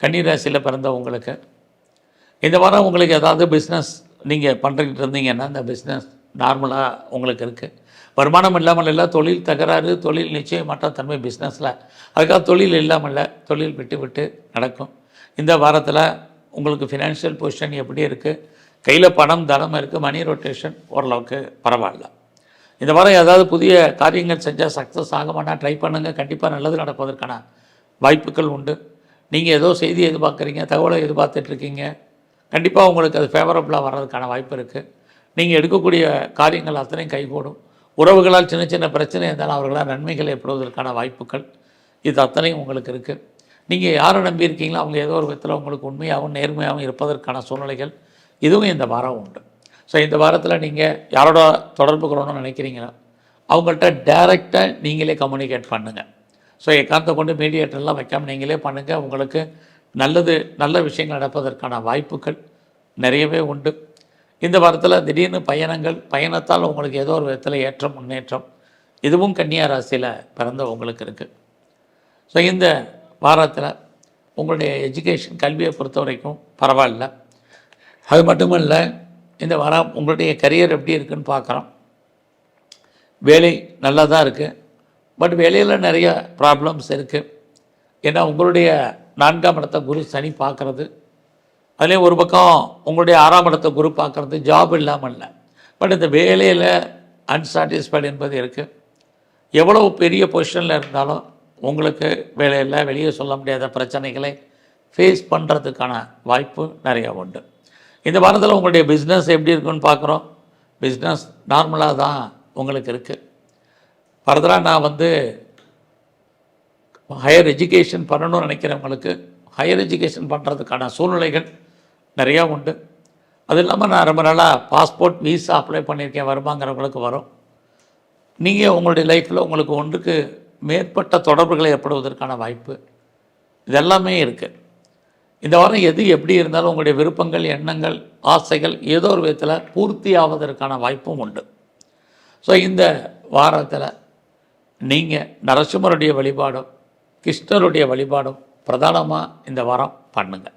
கன்னிராசியில் பிறந்த உங்களுக்கு இந்த வாரம் உங்களுக்கு ஏதாவது பிஸ்னஸ் நீங்கள் பண்ணுறக்கிட்டு இருந்தீங்கன்னா அந்த பிஸ்னஸ் நார்மலாக உங்களுக்கு இருக்குது வருமானம் இல்லாமல் இல்லை தொழில் தகராறு தொழில் நிச்சயமற்ற தன்மை பிஸ்னஸில் அதுக்காக தொழில் இல்லாமல் இல்லை தொழில் விட்டு விட்டு நடக்கும். இந்த வாரத்தில் உங்களுக்கு ஃபினான்ஷியல் பொசிஷன் எப்படி இருக்குது கையில் பணம் தனம் இருக்குது மணி ரொட்டேஷன் ஓரளவுக்கு பரவாயில்ல. இந்த வாரம் ஏதாவது புதிய காரியங்கள் செஞ்சால் சக்ஸஸ் ஆகுமானா ட்ரை பண்ணுங்கள் கண்டிப்பாக நல்லது நடப்பதற்கான வாய்ப்புகள் உண்டு. நீங்கள் ஏதோ செய்தி எதிர்பார்க்குறீங்க தகவலை எதிர்பார்த்துட்ருக்கீங்க. கண்டிப்பாக உங்களுக்கு அது ஃபேவரபுளாக வர்றதுக்கான வாய்ப்பு இருக்குது நீங்கள் எடுக்கக்கூடிய காரியங்கள் அத்தனையும் கைகூடும். உறவுகளால் சின்ன சின்ன பிரச்சனை இருந்தாலும் அவர்களால் நன்மைகள் ஏற்படுவதற்கான வாய்ப்புகள் இது அத்தனையும் உங்களுக்கு இருக்குது நீங்கள் யாரை நம்பியிருக்கீங்களோ அவங்க ஏதோ ஒரு விதத்தில் உங்களுக்கு உண்மையாகவும் நேர்மையாகவும் இருப்பதற்கான சூழ்நிலைகள் இதுவும் இந்த வாரம் உண்டு. ஸோ இந்த வாரத்தில் நீங்கள் யாரோட தொடர்பு கொள்ளணும்னு நினைக்கிறீங்களோ அவங்கள்ட்ட டைரெக்டாக நீங்களே கம்யூனிகேட் பண்ணுங்கள் ஸோ எக்காந்த கொண்டு மீடியேட்டர்லாம் வைக்காம நீங்களே பண்ணுங்கள் உங்களுக்கு நல்லது நல்ல விஷயங்கள் நடப்பதற்கான வாய்ப்புகள் நிறையவே உண்டு. இந்த வாரத்தில் திடீர்னு பயணங்கள் பயணத்தால் உங்களுக்கு ஏதோ ஒரு விதத்தில் ஏற்றம் முன்னேற்றம் இதுவும் கன்னியா ராசியில் பிறந்த உங்களுக்கு இருக்குது ஸோ இந்த வாரத்தில் உங்களுடைய எஜுகேஷன் கல்வியை பொறுத்த வரைக்கும் பரவாயில்ல. அது மட்டும் இல்லை இந்த வாரம் உங்களுடைய கரியர் எப்படி இருக்குன்னு பார்க்குறோம். வேலை நல்லா தான் இருக்குது பட் வேலையில் நிறைய ப்ராப்ளம்ஸ் இருக்குது ஏன்னா உங்களுடைய நான்காம் இடத்த குரு சனி பார்க்குறது. அதுலேயும் ஒரு பக்கம் உங்களுடைய ஆறாம் இடத்த குரு பார்க்குறது ஜாப் இல்லாமல் இல்லை. பட் இந்த வேலையில் அன்சாட்டிஸ்ஃபைடு என்பது இருக்குது எவ்வளவு பெரிய பொசிஷனில் இருந்தாலும் உங்களுக்கு வேலையில் வெளியே சொல்ல முடியாத பிரச்சனைகளை ஃபேஸ் பண்ணுறதுக்கான வாய்ப்பு நிறையா உண்டு. இந்த வாரத்தில் உங்களுடைய பிஸ்னஸ் எப்படி இருக்குன்னு பார்க்குறோம். பிஸ்னஸ் நார்மலாக தான் உங்களுக்கு இருக்குது ஃபர்தராக நான் வந்து ஹையர் எஜுகேஷன் பண்ணணும்னு நினைக்கிறவங்களுக்கு ஹையர் எஜுகேஷன் பண்ணுறதுக்கான சூழ்நிலைகள் நிறையா உண்டு. அது இல்லாமல் நான் ரொம்ப நாளாக பாஸ்போர்ட் வீசா அப்ளை பண்ணியிருக்கேன் வருமாங்கிறவங்களுக்கு வரும். நீங்கள் உங்களுடைய லைஃப்பில் உங்களுக்கு ஒன்றுக்கு மேற்பட்ட தொடர்புகள் ஏற்படுவதற்கான வாய்ப்பு இதெல்லாமே இருக்குது இந்த வாரம் எது எப்படி இருந்தாலும் உங்களுடைய விருப்பங்கள் எண்ணங்கள் ஆசைகள் ஏதோ ஒரு விதத்தில் பூர்த்தி ஆவதற்கான வாய்ப்பும் உண்டு. ஸோ இந்த வாரத்தில் நீங்கள் நரசிம்மருடைய வழிபாடும் கிருஷ்ணருடைய வழிபாடும் பிரதானமாக இந்த வாரம் பண்ணுங்கள்